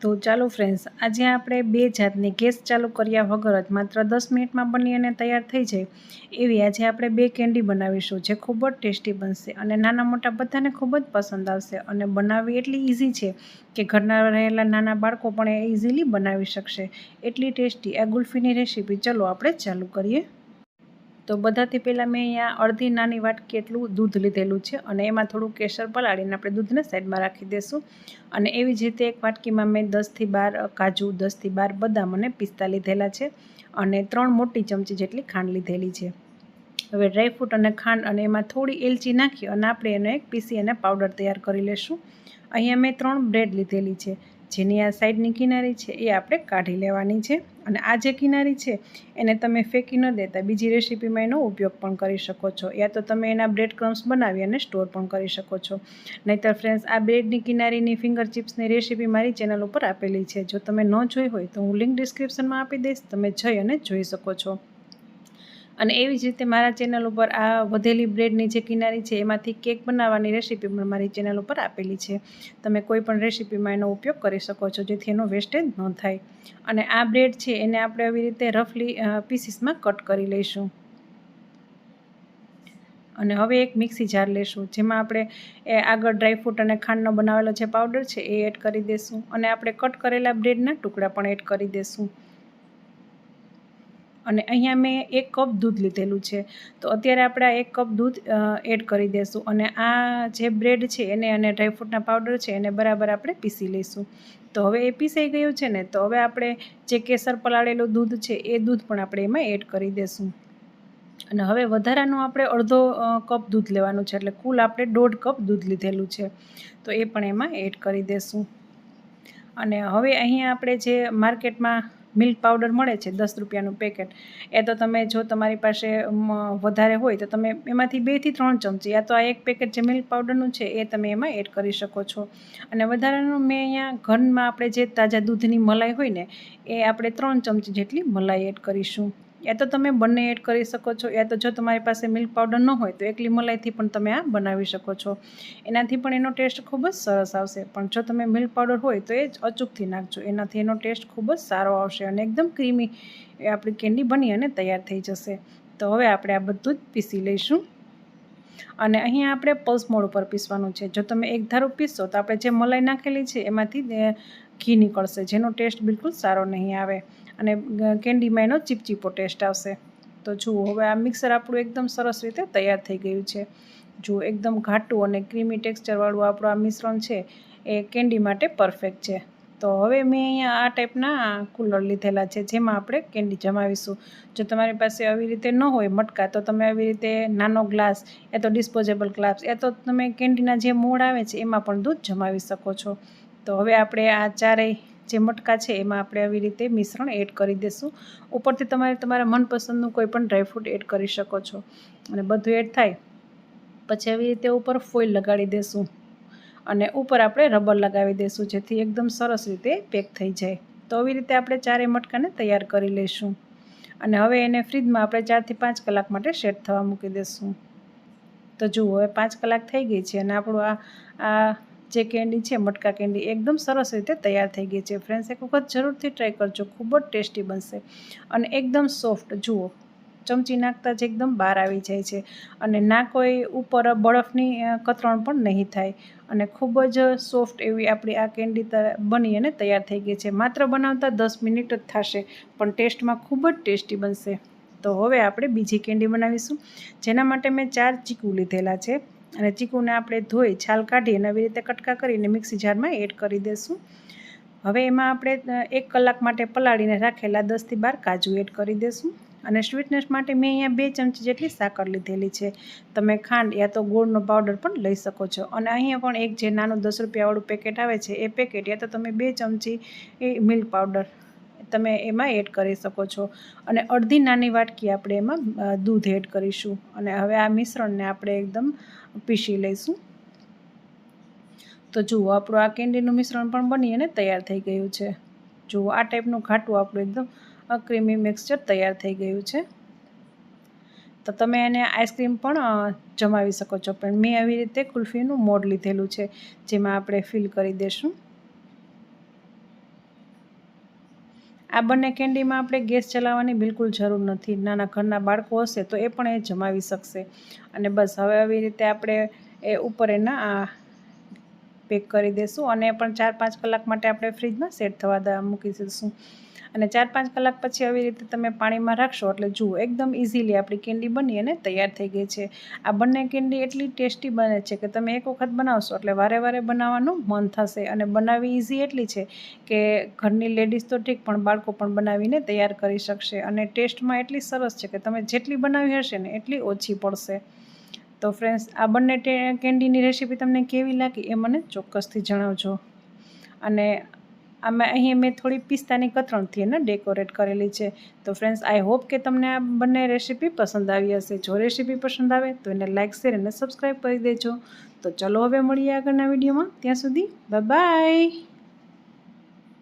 તો ચાલો ફ્રેન્ડ્સ આજે આપણે બે જાતની ગેસ ચાલુ કર્યા વગર જ માત્ર દસ મિનિટમાં બની અને તૈયાર થઈ જાય એવી આજે આપણે બે કેન્ડી બનાવીશું જે ખૂબ જ ટેસ્ટી બનશે અને નાના મોટા બધાને ખૂબ જ પસંદ આવશે અને બનાવવી એટલી ઇઝી છે કે ઘરના રહેલા નાના બાળકો પણ એ ઇઝીલી બનાવી શકશે. એટલી ટેસ્ટી આ ગુલ્ફીની રેસીપી ચલો આપણે ચાલુ કરીએ. તો બધાથી પહેલાં મેં અહીંયા અડધી નાની વાટકી એટલું દૂધ લીધેલું છે અને એમાં થોડું કેસર પલાળીને આપણે દૂધને સાઈડમાં રાખી દઈશું અને એવી જ રીતે એક વાટકીમાં મેં દસથી બાર કાજુ, દસથી બાર બદામ અને પિસ્તા લીધેલા છે અને ત્રણ મોટી ચમચી જેટલી ખાંડ લીધેલી છે. હવે ડ્રાયફ્રૂટ અને ખાંડ અને એમાં થોડી એલચી નાખી અને આપણે એને એક પીસી અને પાવડર તૈયાર કરી લઈશું અહીંયા મેં ત્રણ બ્રેડ લીધેલી છે. જેની આ સાઈડની કિનારી છે એ આપણે કાઢી લેવાની છે અને આ જે કિનારી છે એને તમે ફેંકી ન દેતા. બીજી રેસીપીમાં એનો ઉપયોગ પણ કરી શકો છો. યા તો તમે એના બ્રેડ ક્રમ્સ બનાવી અને સ્ટોર પણ કરી શકો છો. નહીંતર ફ્રેન્ડ્સ, આ બ્રેડની કિનારીની ફિંગર ચિપ્સની રેસીપી મારી ચેનલ ઉપર આપેલી છે. જો તમે ન જોઈ હોય તો હું લિંક ડિસ્ક્રિપ્શનમાં આપી દઈશ. તમે જઈ અને જોઈ શકો છો. અને એવી જ રીતે મારા ચેનલ ઉપર આ વધેલી બ્રેડની જે કિનારી છે, એમાંથી કેક બનાવવાની રેસીપી પણ મારી ચેનલ ઉપર આપેલી છે. તમે કોઈ પણ રેસીપીમાં એનો ઉપયોગ કરી શકો છો, જેથી એનો વેસ્ટેજ ન થાય. અને આ બ્રેડ છે, એને આપણે આવી રીતે રફલી પીસીસમાં કટ કરી લઈશું. અને હવે એક મિક્સી જાર લેશું, જેમાં આપણે એ આગળ ડ્રાયફ્રૂટ અને ખાંડનો બનાવેલો જે પાવડર છે, એ એડ કરી દઈશું અને આપણે કટ કરેલા બ્રેડના ટુકડા પણ એડ કરી દઈશું અને અહીંયા મેં એક કપ દૂધ લીધેલું છે. તો અત્યારે આપણે આ એક કપ દૂધ એડ કરી દઈશું અને આ જે બ્રેડ છે એને અને ડ્રાયફ્રૂટના પાવડર છે એને બરાબર આપણે પીસી લઈશું. તો હવે એ પીસાઈ ગયું છે ને, તો હવે આપણે જે કેસર પલાળેલું દૂધ છે એ દૂધ પણ આપણે એમાં એડ કરી દઈશું અને હવે વધારાનું આપણે અડધો કપ દૂધ લેવાનું છે, એટલે કુલ આપણે દોઢ કપ દૂધ લીધેલું છે. તો એ પણ એમાં એડ કરી દઈશું અને હવે અહીંયા આપણે જે માર્કેટમાં મિલ્ક પાવડર મળે છે દસ રૂપિયાનું પેકેટ. એ તો તમે જો તમારી પાસે વધારે હોય તો તમે એમાંથી બેથી ત્રણ ચમચી યા તો આ એક પેકેટ જે મિલ્ક પાવડરનું છે એ તમે એમાં એડ કરી શકો છો. અને વધારાનું મેં અહીંયા ઘરમાં આપણે જે તાજા દૂધની મલાઈ હોય ને, એ આપણે ત્રણ ચમચી જેટલી મલાઈ એડ કરીશું. યા તો તમે બંને એડ કરી શકો છો, યા તો જો તમારી પાસે મિલ્ક પાવડર ન હોય તો એકલી મલાઈથી પણ તમે આ બનાવી શકો છો. એનાથી પણ એનો ટેસ્ટ ખૂબ જ સરસ આવશે. પણ જો તમે મિલ્ક પાવડર હોય તો એ જ અચૂકથી નાખજો. એનાથી એનો ટેસ્ટ ખૂબ જ સારો આવશે અને એકદમ ક્રીમી એ આપણી કેન્ડી બની અને તૈયાર થઈ જશે. તો હવે આપણે આ બધું જ પીસી લઈશું. અને અહીંયા આપણે પલ્સ મોડ ઉપર પીસવાનું છે. જો તમે એક ધારું પીસશો તો આપણે જે મલાઈ નાખેલી છે એમાંથી ઘી નીકળશે, જેનો ટેસ્ટ બિલકુલ સારો નહીં આવે. અને કેન્ડીમાં એનો ચીપચીપો ટેસ્ટ આવશે. તો જુઓ, હવે આ મિક્સર આપણું એકદમ સરસ રીતે તૈયાર થઈ ગયું છે. જુઓ, એકદમ ઘાટું અને ક્રીમી ટેક્સચરવાળું આપણું આ મિશ્રણ છે, એ કેન્ડી માટે પરફેક્ટ છે. તો હવે મેં અહીંયા આ ટાઈપના કુલર લીધેલા છે, જેમાં આપણે કેન્ડી જમાવીશું. જો તમારી પાસે આવી રીતે ન હોય મટકા, તો તમે આવી રીતે નાનો ગ્લાસ, એ તો ડિસ્પોઝેબલ ગ્લાસ, એ તો તમે કેન્ડીના જે મોડ આવે છે, એમાં પણ દૂધ જમાવી શકો છો. તો હવે આપણે આ ચારેય જે મટકા છે એમાં આપણે આવી રીતે મિશ્રણ એડ કરી દઈશું ઉપરથી તમારે તમારા મનપસંદનું કોઈ પણ ડ્રાયફ્રૂટ એડ કરી શકો છો. અને બધું એડ થાય, પછી આવી રીતે ઉપર ફોઇલ લગાડી દઈશું અને ઉપર આપણે રબર લગાવી દઈશું જેથી એકદમ સરસ રીતે પેક થઈ જાય. તો આવી રીતે આપણે ચારેય મટકાને તૈયાર કરી લઈશું. અને હવે એને ફ્રીજમાં આપણે ચારથી પાંચ કલાક માટે સેટ થવા મૂકી દઈશું તો જુઓ, હવે પાંચ કલાક થઈ ગઈ છે અને આપણું આ આ જે કેન્ડી છે, મટકા કેન્ડી એકદમ સરસ રીતે તૈયાર થઈ ગઈ છે. ફ્રેન્ડ્સ એક વખત જરૂરથી ટ્રાય કરજો. ખૂબ જ ટેસ્ટી બનશે. અને એકદમ સોફ્ટ જુઓ. ચમચી નાખતા જ એકદમ બહાર આવી જાય છે. અને ના કોઈ ઉપર બરફની કતરણ પણ નહીં થાય. અને ખૂબ જ સોફ્ટ એવી આપણી આ કેન્ડી બની અને તૈયાર થઈ ગઈ છે. માત્ર બનાવતા દસ મિનિટ જ થશે, પણ ટેસ્ટમાં ખૂબ જ ટેસ્ટી બનશે. તો હવે આપણે બીજી કેન્ડી બનાવીશું. જેના માટે મેં ચાર ચીકુ લીધેલા છે. અને ચીકુને આપણે ધોઈ, છાલ કાઢી અને આવી રીતે કટકા કરીને મિક્સી જારમાં એડ કરી દઈશું હવે એમાં આપણે એક કલાક માટે પલાળીને રાખેલા દસથી બાર કાજુ એડ કરી દઈશું અને સ્વીટનેસ માટે મેં અહીંયા બે ચમચી જેટલી સાકર લીધેલી છે. તમે ખાંડ યા તો ગોળનો પાવડર પણ લઈ શકો છો. અને અહીંયા પણ એક જે નાનું દસ રૂપિયાવાળું પેકેટ આવે છે, એ પેકેટ યા તો તમે બે ચમચી એ મિલ્ક પાવડર તમે એમાં એડ કરી શકો છો. અને અડધી નાની વાટકી આપણે એમાં દૂધ એડ કરીશું. અને હવે આ મિશ્રણને આપણે એકદમ પીસી લઈશું. તો જુઓ, આપણું આ કેન્ડીનું મિશ્રણ પણ બની અને તૈયાર થઈ ગયું છે. જુઓ, આ ટાઈપનું ઘાટું આપણું એકદમ ક્રીમી મિક્સચર તૈયાર થઈ ગયું છે. તો તમે એને આઈસ્ક્રીમ પણ જમાવી શકો છો. પણ મેં આવી રીતે કુલ્ફીનું મોડ લીધેલું છે, જેમાં આપણે ફિલ કરી દઈશું આ બંને કેન્ડીમાં આપણે ગેસ ચલાવવાની બિલકુલ જરૂર નથી. નાના ઘરના બાળકો હશે તો એ પણ એ જમાવી શકશે. અને બસ, હવે આવી રીતે આપણે એ ઉપર એના આ પેક કરી દઈશું અને પણ ચાર પાંચ કલાક માટે આપણે ફ્રીજમાં સેટ થવા મૂકી દઈશું અને ચાર પાંચ કલાક પછી આવી રીતે તમે પાણીમાં રાખશો એટલે જુઓ, એકદમ ઇઝીલી આપણી કેન્ડી બની અને તૈયાર થઈ ગઈ છે. આ બંને કેન્ડી એટલી ટેસ્ટી બને છે કે તમે એક વખત બનાવશો એટલે વારે વારે બનાવવાનું મન થશે. અને બનાવવી ઇઝી એટલી છે કે ઘરની લેડીઝ તો ઠીક, પણ બાળકો પણ બનાવીને તૈયાર કરી શકશે. અને ટેસ્ટમાં એટલી સરસ છે કે તમે જેટલી બનાવી હશે ને એટલી ઓછી પડશે. તો ફ્રેન્ડ્સ આ બંને કેન્ડીની રેસીપી તમને કેવી લાગી એ મને ચોક્કસથી જણાવજો. અને આમાં અહીં મેં થોડી પિસ્તાની કતરણથી એને ડેકોરેટ કરેલી છે. તો ફ્રેન્ડ્સ આઈ હોપ કે તમને આ બંને રેસીપી પસંદ આવી હશે. જો રેસીપી પસંદ આવે તો એને લાઇક શેર અને સબસ્ક્રાઈબ કરી દેજો. તો ચલો હવે મળીએ આગળના વિડીયોમાં ત્યાં સુધી બાય